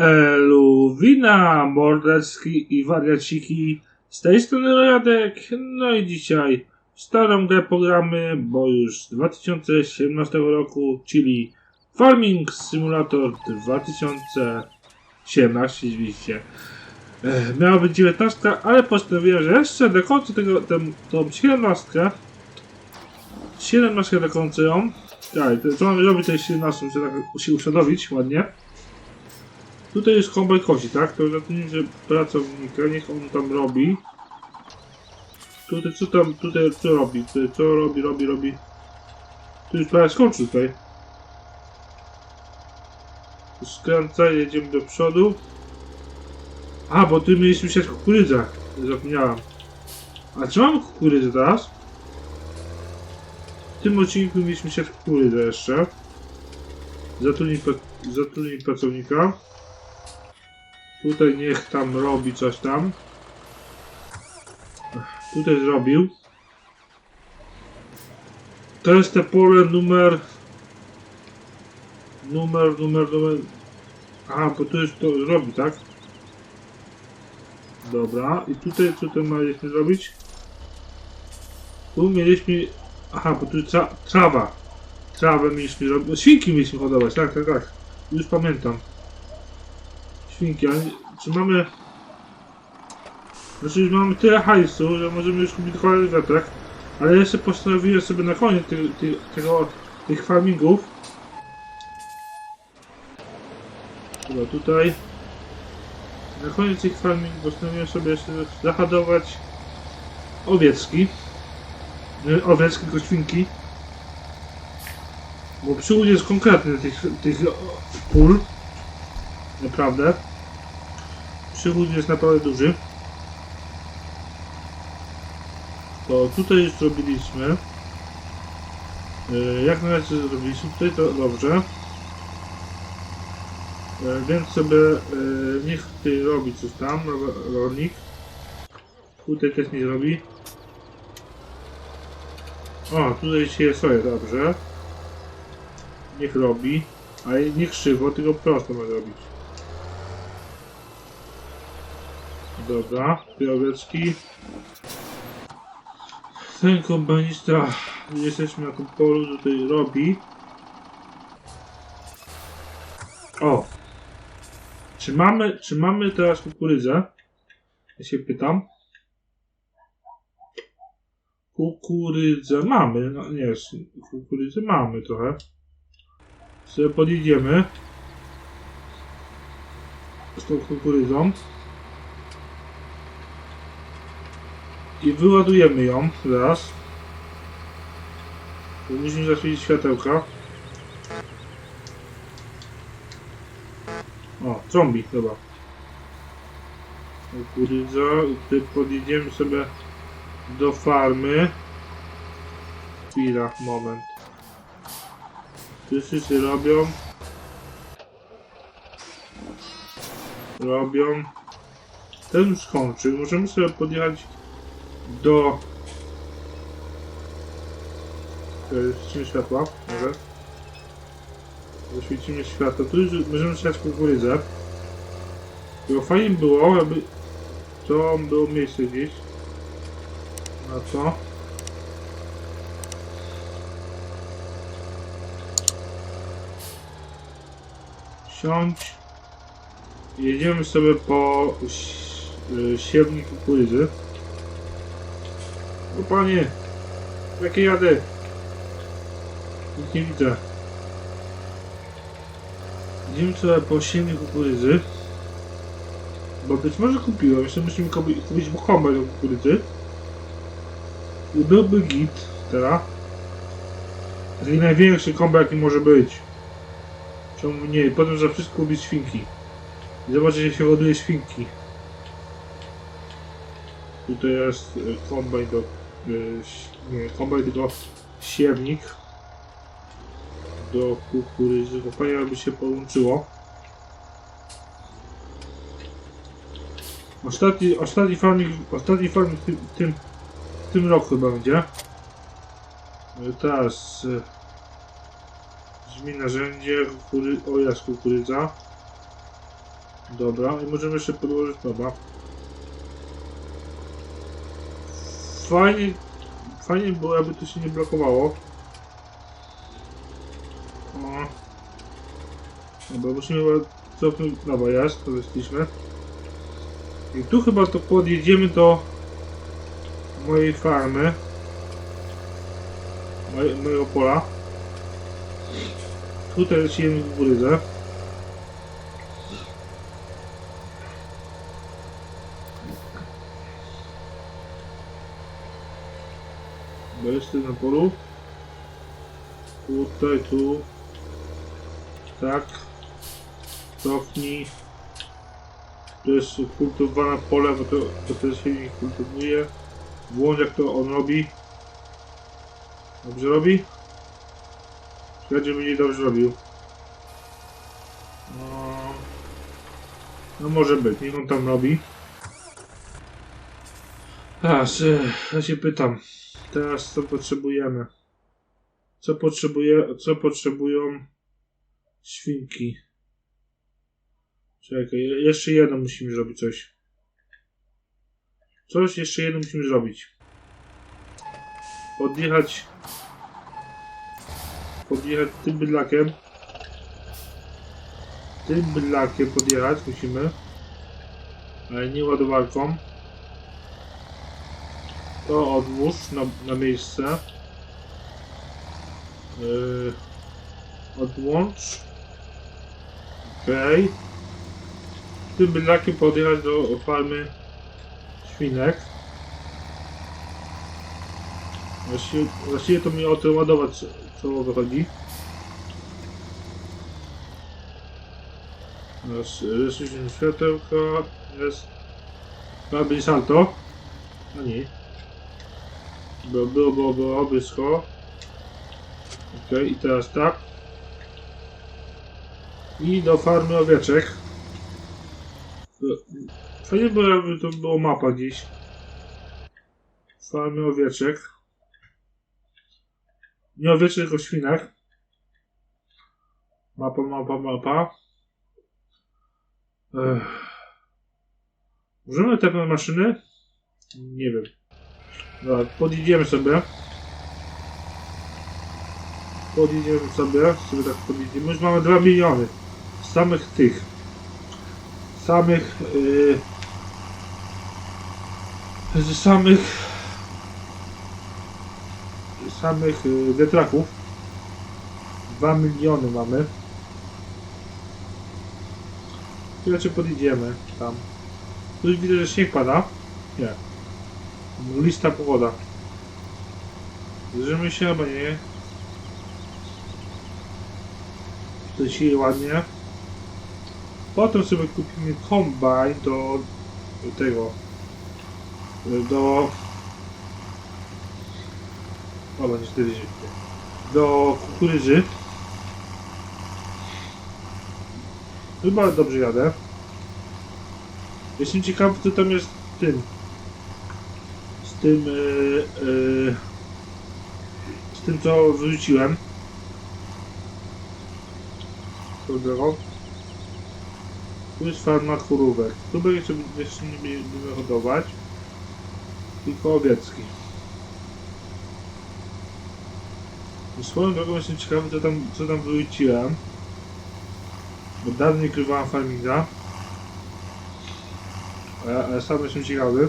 Eluwina, mordecki i wariaciki. Z tej strony Rojadek. No i dzisiaj starą grę pogramy, bo już z 2017 roku, czyli Farming Simulator 2017 oczywiście. Miała być 19, ale postanowiłem, że jeszcze do końca tego, ten, tą 17, 17 do końca ją. Tak, to- mamy robić tej 17, żeby tak się uświadomić ładnie. Tutaj jest kombaj kosi, tak? To zatrudnijmy pracownika, niech on tam robi. Tutaj co tam, tutaj co robi? Tutaj co robi, robi, robi. Tu już prawie skończył tutaj. Skręca, jedziemy do przodu. A, bo tu mieliśmy siać kukurydzę. Zapomniałam. A czy mamy kukurydzę teraz? W tym odcinku mieliśmy siać kukurydzę jeszcze. Zatrudnij, zatrudnij pracownika. Tutaj niech tam robi coś tam. Tutaj zrobił. To jest te pole numer... Numer, numer, numer... Aha, bo tu już to robi, tak? Dobra, i tutaj co to mieliśmy zrobić? Tu mieliśmy... Aha, bo tu tra trawa. Trawę mieliśmy robić. Świnki mieliśmy hodować, tak, tak, tak. Już pamiętam czy mamy... Znaczy mamy tyle hajsu, że możemy już kupić kolejny wiatrak, ale jeszcze postanowiłem sobie na koniec tego, tych farmingów. Chyba tutaj. Na koniec tych farmingów postanowiłem sobie jeszcze zahodować owiecki. Nie, owiecki, tylko świnki bo przygód jest konkretny tych, tych pól. Naprawdę. Przychód jest naprawdę duży. To tutaj już zrobiliśmy. E, Jak na razie zrobiliśmy, tutaj to dobrze. E, Więc sobie e, niech tutaj robi coś tam, ro- rolnik. Tutaj też nie zrobi. O, tutaj się soja, dobrze. Niech robi. Ale nie krzywo, tylko prosto ma zrobić. Dobra, te owieczki. Ten kombanista, jesteśmy na tym polu, tutaj robi. O! Czy mamy, czy mamy teraz kukurydzę? Ja się pytam. Kukurydzę mamy, no nie, kukurydzę mamy trochę. Sobie podjedziemy z tą kukurydzą. I wyładujemy ją. Bo Musimy zaświecić światełka. O, zombie, dobra. Kukurydza, tutaj podjedziemy sobie do farmy. Chwila, moment. Wszyscy robią. Robią. Ten już skończył. Możemy sobie podjechać do Zaświecimy światła, może. Zaświecimy światło. Tu już możemy siać kukurydzę. Tylko fajnie było, jakby to było miejsce gdzieś. Na co? Siądź. Jedziemy sobie po y, siewnik kukurydzy. O panie, jakie jadę? Nic nie widzę. Idziemy sobie po siemię kukurydzy. Bo być może kupiłem, jeszcze musimy kupi- kupić bokombę do kukurydzy. I byłby git teraz. Taki największy kombo jaki może być. Czemu nie? Potem za wszystko kupić świnki. I zobaczyć jak się ładuje świnki. Tutaj jest y, kombajn do... y, Nie, kombajn tylko siewnik. Do kukurydzy. Bo fajnie by się połączyło. Ostatni, ostatni farming, ostatni farming w tym, tym, tym roku będzie. Y, Teraz y, brzmi narzędzie, kukury, o jest kukurydza. Dobra, i możemy jeszcze podłożyć, dobra. Fajnie, fajnie było, jakby to się nie blokowało. O. Dobra, musimy cofnąć, dobra, jest, to weszliśmy. I tu chyba to podjedziemy do mojej farmy. Moje, mojego pola. Tutaj lecimy w górydze. Na polu. Tutaj, tu. Tak. Cofnij. To jest kultywowane pole, bo to, to się nie kultywuje. Włącz jak to on robi. Dobrze robi? Będzie dobrze robił. No, no może być, niech on tam robi. Teraz, e, ja się pytam. Teraz co potrzebujemy? Co potrzebuje, co potrzebują świnki? Czekaj, je- jeszcze jedno musimy zrobić coś. Coś jeszcze jedno musimy zrobić. Podjechać. Podjechać tym bydlakiem. Tym bydlakiem podjechać musimy. Ale nie ładowarką. To odłóż na, na miejsce. Yy, odłącz. Okej. Tym bydlakiem podjechać do farmy świnek. Właściwie, właściwie to mi o tym ładować, co, wychodzi. Raz, rysuję światełka, jest... Robi salto. No nie. Było, było, było, było blisko. Okej, i teraz tak. I do farmy owieczek. Fajnie było, jakby to było mapa gdzieś. Farmy owieczek. Nie owieczek, tylko świnek. Mapa, mapa, mapa. Ech. Możemy te maszyny? Nie wiem. Dobra, podjedziemy sobie. Podjedziemy sobie, sobie tak podjedziemy. Już mamy 2 miliony. Samych tych. Samych. Yy, z samych. Samych yy, wiatraków. 2 miliony mamy. Tu raczej podjedziemy tam. Tu widzę, że śnieg pada. Nie. Lista pogoda. Zrzymy się, albo nie. To się ładnie. Potem sobie kupimy kombajn do, tego. Do. O, będzie 40. Do kukurydzy. Chyba dobrze jadę. Jestem ciekaw, co tam jest tym. Z tym. Yy, yy, z tym, co wyrzuciłem. Dobrego. Tu jest farma kurówek. Tu by jeszcze, jeszcze nie będziemy hodować. Tylko owiecki. I Swoją drogą jestem ciekawy, co tam, co tam wyrzuciłem. Bo dawno nie krywałem farminga. Ale, ale sam jestem ciekawy.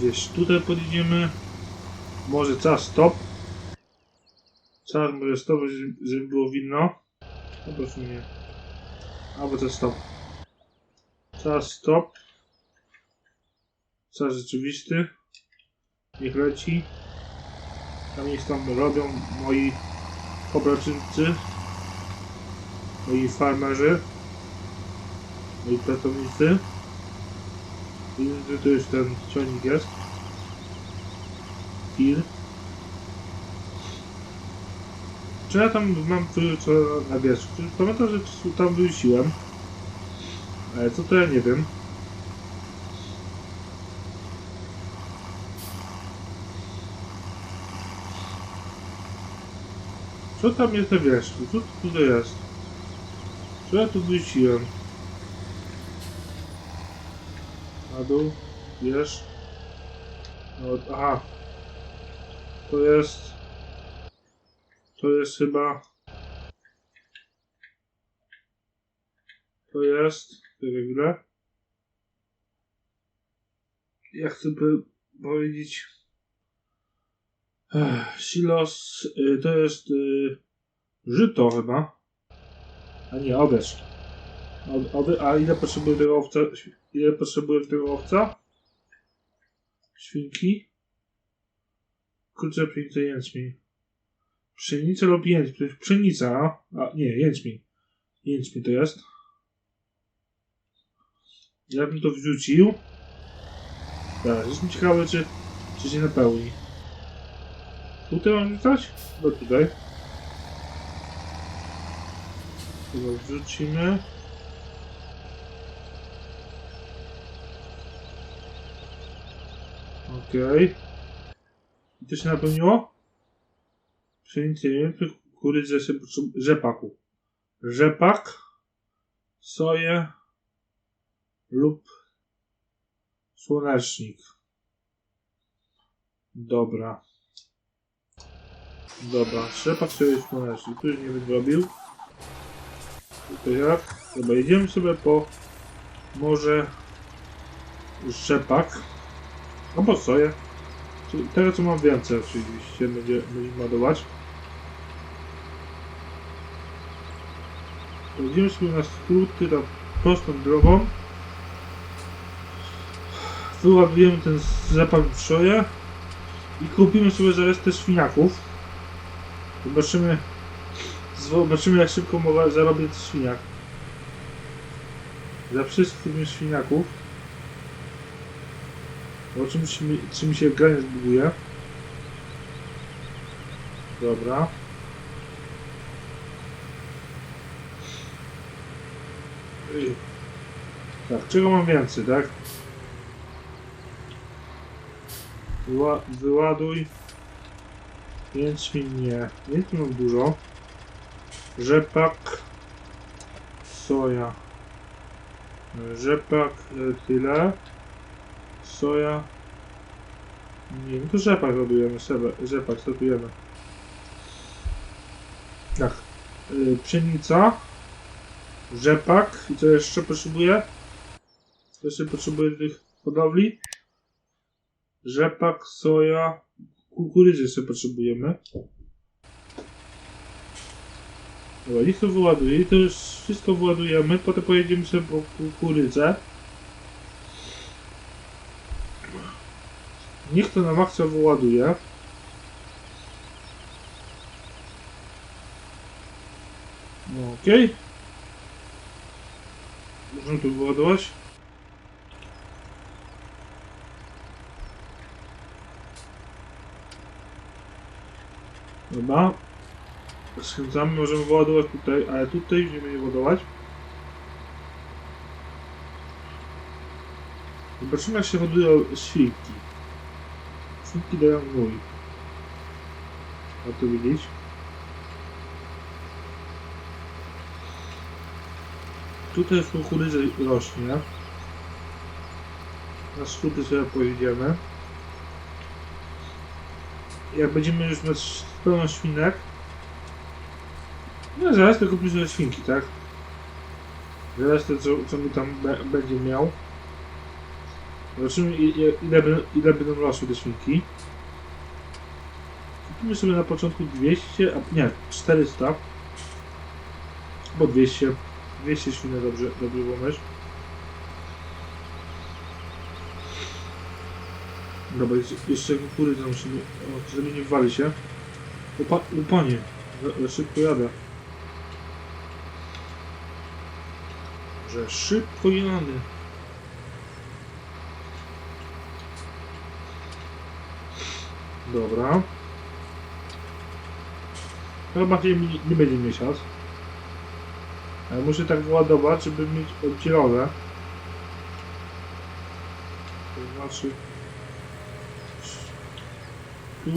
Gdzieś tutaj podjedziemy. Może czas stop. Czas może stop, żeby, było widno. Po prostu nie. Albo to stop. Czas stop. Czas rzeczywisty. Niech leci. Tam jest tam robią moi pobraczyńcy. Moi farmerzy. Moi pracownicy. I tu już ten ciągnik jest. Tir. Czy ja tam mam co na wierzchu? Pamiętam, że tam wyrzuciłem. Ale co to ja nie wiem. Co tam jest na wierzchu? Co tu tutaj jest? Co ja tu wróciłem? Na dół, wiesz? No, aha. To jest... To jest chyba... To jest... Czekaj chwilę. Ja chcę powiedzieć... Ech, Silos y, to jest y, żyto chyba. A nie, owiec. A ile potrzebuje tego owca? Ile potrzebuje tego owca? Świnki? Kurczę, pszenica, jęczmień. Pszenica lub jęczmień. To jest pszenica, a nie, jęczmień. Jęczmień to jest. Ja bym to wrzucił. Tak, jestem ciekawy, czy, czy się napełni. Tutaj mam rzucać? No tutaj. Chyba wrzucimy. Okej. I to się napełniło? Pszenicy, kukurydzy, rzepaku. Rzepak, soję lub słonecznik. Dobra. Dobra, rzepak sobie słonecznik. Tu już nie będę robił. Tutaj jak? Dobra, jedziemy sobie po może rzepak. Albo soję. Czyli Tego co mam więcej oczywiście będzie, będziemy ładować. Jedziemy sobie na skróty na prostą drogą. Wyładujemy ten rzepak w soję. I kupimy sobie zaraz te świniaków. Zobaczymy, zobaczymy jak szybko mogę zarobić świniak. Za wszystkich świniaków. Zobaczymy czy mi, czy mi się granie zbuduje. Dobra. Tak, czego mam więcej, tak? Wyła wyładuj. Jęczmień nie. Jęczmień mam dużo. Rzepak. Soja. Rzepak e, tyle. Soja. Nie, no to rzepak robimy. Rzepak stopujemy. Tak. Y, pszenica. Rzepak. I co jeszcze potrzebuję? Co jeszcze potrzebuję tych hodowli? Rzepak, soja, kukurydzy jeszcze potrzebujemy. Dobra, niech to wyładuje. I to już wszystko wyładujemy. Potem pojedziemy sobie po kukurydzę. Niech to na maksa wyładuje. No okej. Okay. Możemy to wyładować. Dobra. Skręcamy, możemy wyładować tutaj, ale tutaj nie będzie ładować. Zobaczymy jak się hodują świnki. Świnki dają gnój. Warto widzieć. Tutaj już kukurydza rośnie. Na skróty sobie pojedziemy. Jak będziemy już mieć pełno świnek, no zaraz tylko kupimy świnki, tak? Zaraz to, co, co mi tam będzie miał. Zobaczymy ile, ile, będą- rosły te świnki. Kupimy sobie na początku 200, a nie, 400. Bo 200. 200 świnek dobrze, dobrze pomyśl. Dobra, jeszcze- kukurydzę musimy, o, żeby nie wali się. O, pa, o panie, szybko jadę. Że szybko jadę. Dobra. Chyba się nie, będzie miesiąc. Ale muszę tak wyładować, żeby mieć oddzielone. To znaczy... Tu...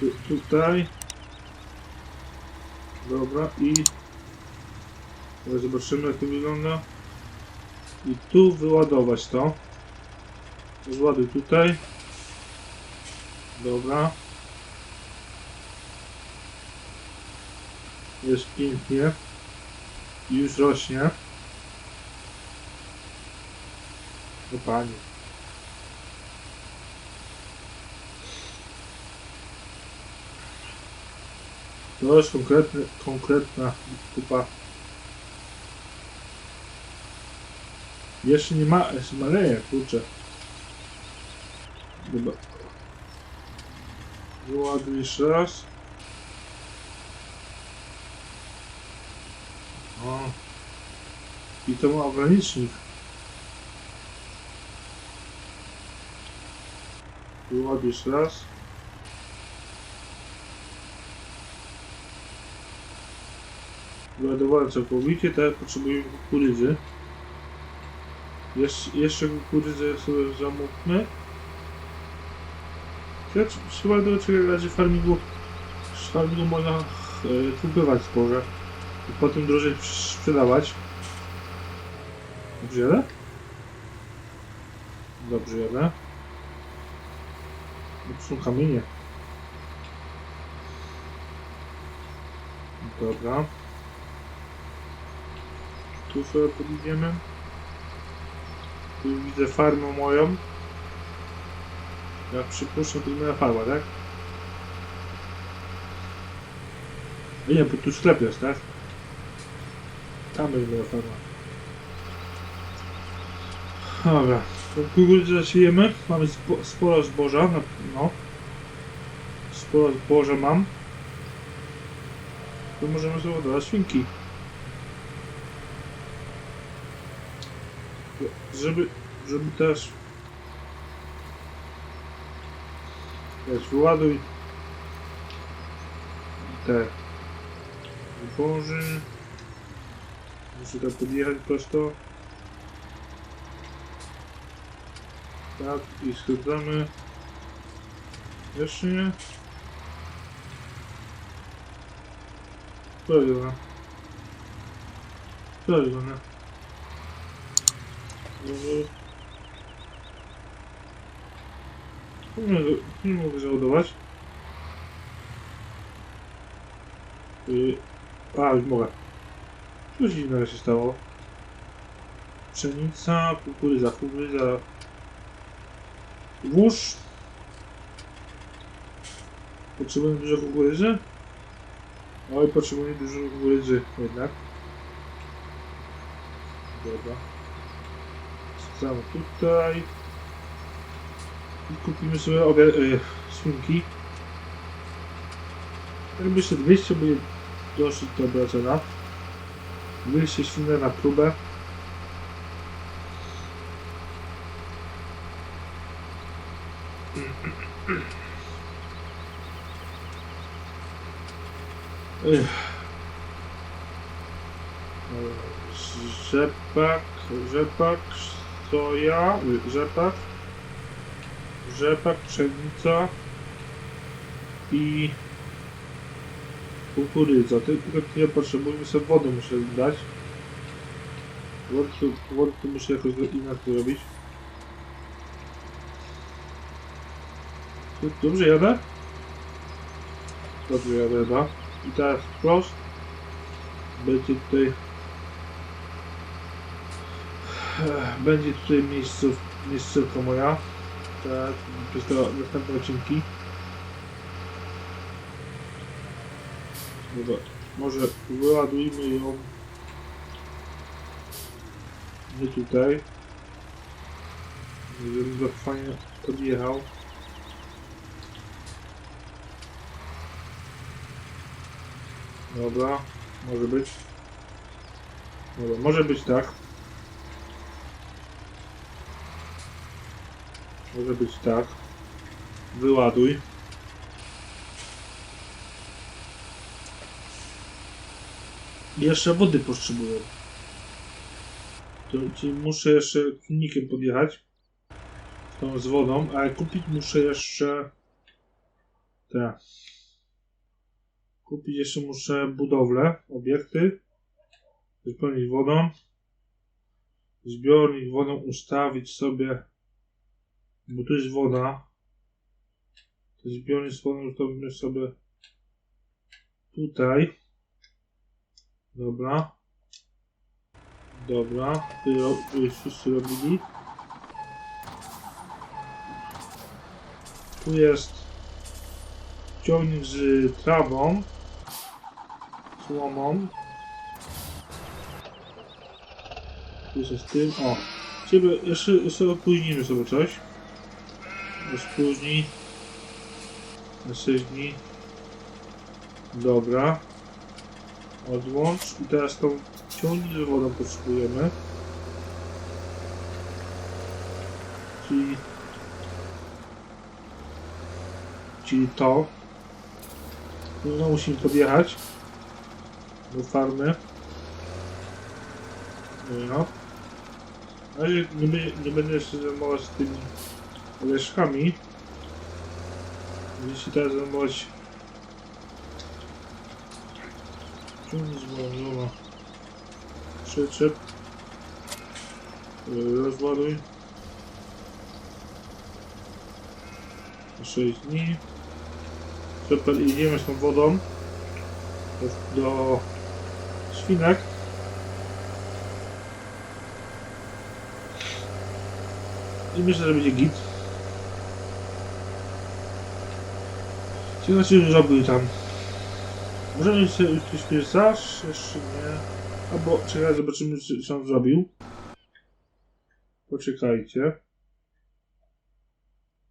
Tu, tutaj. Dobra i zobaczymy jak to wygląda. I tu wyładować to. Zładuj tutaj. Dobra. Jest pięknie. Już rośnie. No panie. To jest konkretny, konkretna kupa. Jeszcze nie ma, jeszcze maleje, kurczę. Wyładuj jeszcze raz. O. I to ma ogranicznik. Jeszcze raz. Wyładowałem całkowicie, teraz potrzebuję kukurydzy. Jeszcze, jeszcze kukurydzę sobie zamówmy. Ja c- chyba do czegoś razie farmingu, z farmingu można e, kupywać zboże i potem drożej sprzedawać. Dobrze? Dobrze jadę. To są kamienie. Dobra. Tu sobie podjedziemy. Tu widzę farmę moją. Ja przypuszczam, to moja farma, tak? Nie, bo tu sklep jest, tak? Tam jest moja farma. Dobra, kukurydzę zasiejemy. Mamy spo, sporo zboża, no, no. Sporo zboża mam. To możemy sobie dodać świnki. Żeby, żeby też Wiesz, wyładuj te zboży. Muszę tam podjechać prosto. Tak, i schadzamy. Jeszcze nie. To jest ona. To jest ona. Dobra. Nie, mogę- załadować. A, już mogę. Coś dziwnego się stało. Pszenica, kukurydza, kukurydza. Włóż. Potrzebujemy dużo kukurydzy? Oj, potrzebujemy dużo kukurydzy jednak. Dobra. Wsadzamy tutaj. Kupimy sobie obie y, świnki. Jakby jeszcze 200 by dosyć dobra cena. 200 świnek na próbę. Rzepak, rzepak, soja, y, rzepak, rzepak, pszenica i kukurydza. Tylko tyle potrzebuję, sobie wodę muszę dać. Wodę to muszę jakoś inaczej robić. Dobrze jadę? Dobrze jadę, da. I teraz wprost. Będzie tutaj będzie tutaj miejsców, miejscówka moja. Tak, przez te następne odcinki. Dobra, może wyładujmy ją nie tutaj. Żebym go fajnie podjechał. Dobra, może być. Dobra, może być tak. Może być tak. Wyładuj. I Jeszcze wody potrzebuję. To, czyli muszę jeszcze silnikiem podjechać. Tą z wodą, ale kupić muszę jeszcze Tak. Kupić jeszcze muszę budowlę, obiekty. Wypełnić wodą. Zbiornik wodą ustawić sobie, bo tu jest woda. To zbiornik z wodą ustawimy sobie tutaj. Dobra. Dobra. Tu już wszyscy robili. Tu jest ciągnik z trawą, słomą. Tu jest z tym. O! Ciebie jeszcze, jeszcze opóźnimy sobie coś. Rozpóźnij. Na 6 dni. Dobra. Odłącz. I teraz tą ciągnik z wodą potrzebujemy. Czyli czyli to. No musimy podjechać do farmy. No. Razie nie, nie będę jeszcze zajmować się tymi Będę się teraz ciągnik złożona. Przyczep. Yy, Rozładuj. 6 dni. Super, idziemy z tą wodą do, do świnek. I myślę, że będzie git. Ciekawe, czy zrobił tam. Możemy sobie już coś piesaż? Jeszcze nie. Albo czekaj, zobaczymy, czy co on zrobił. Poczekajcie.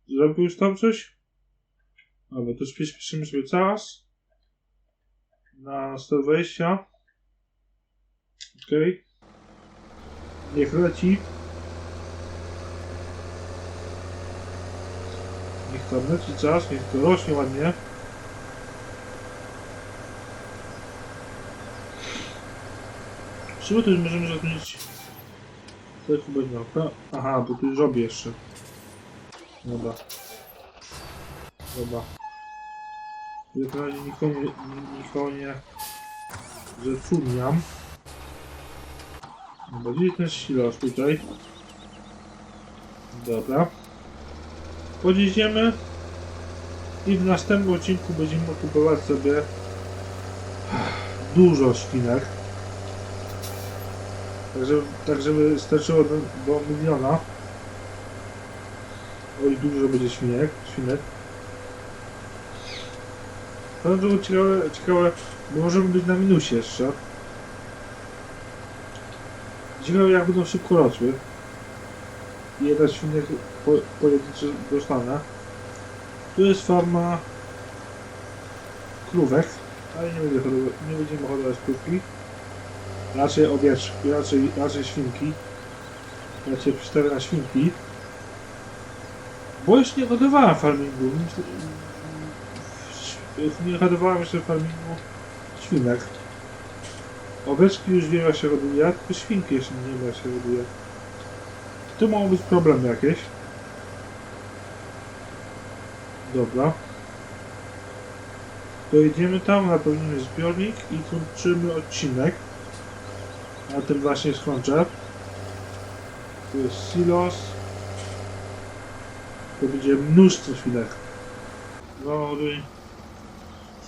Zrobił już tam coś? Dobra, to przyspieszymy sobie czas. Na 120. Ok. Niech leci. Niech tam leci czas, niech to rośnie ładnie. Czemu to już możemy zatrudnić? To chyba nie ma. Aha, bo tu już robię jeszcze. Dobra. Dobra. Ja na razie nikogo nie, nikogo nie zatrudniam. Dobra, gdzie jest ten silos tutaj? Dobra. Podjedziemy i w następnym odcinku będziemy kupować sobie dużo świnek. Tak żeby, tak żeby starczyło do, do miliona. Oj, dużo będzie świnek, świnek. To było ciekawe, ciekawe, bo możemy być na minusie jeszcze. Ciekawe jak będą szybko rosły. Jeden świnek po, pojedynczy dostanę. Tu jest farma krówek, ale nie, będzie hodować, nie będziemy hodować krówki. Raczej owieczki, raczej, raczej świnki. Ja cię przedstawię na świnki. Bo już nie hodowałem farmingu. Nie hodowałem jeszcze farmingu świnek. Owieczki już wiem jak się hoduje, tylko świnki jeszcze nie jak się hoduje. Tu mogą być problemy jakieś. Dobra. Dojedziemy tam, napełnimy zbiornik i kończymy odcinek. Na tym właśnie skończę. Tu jest silos. To będzie mnóstwo świnek. Wory.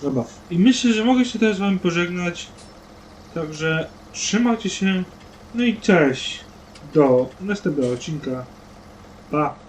Dobra. I myślę, że mogę się teraz z wami pożegnać. Także trzymajcie się. No i cześć. Do następnego odcinka. Pa.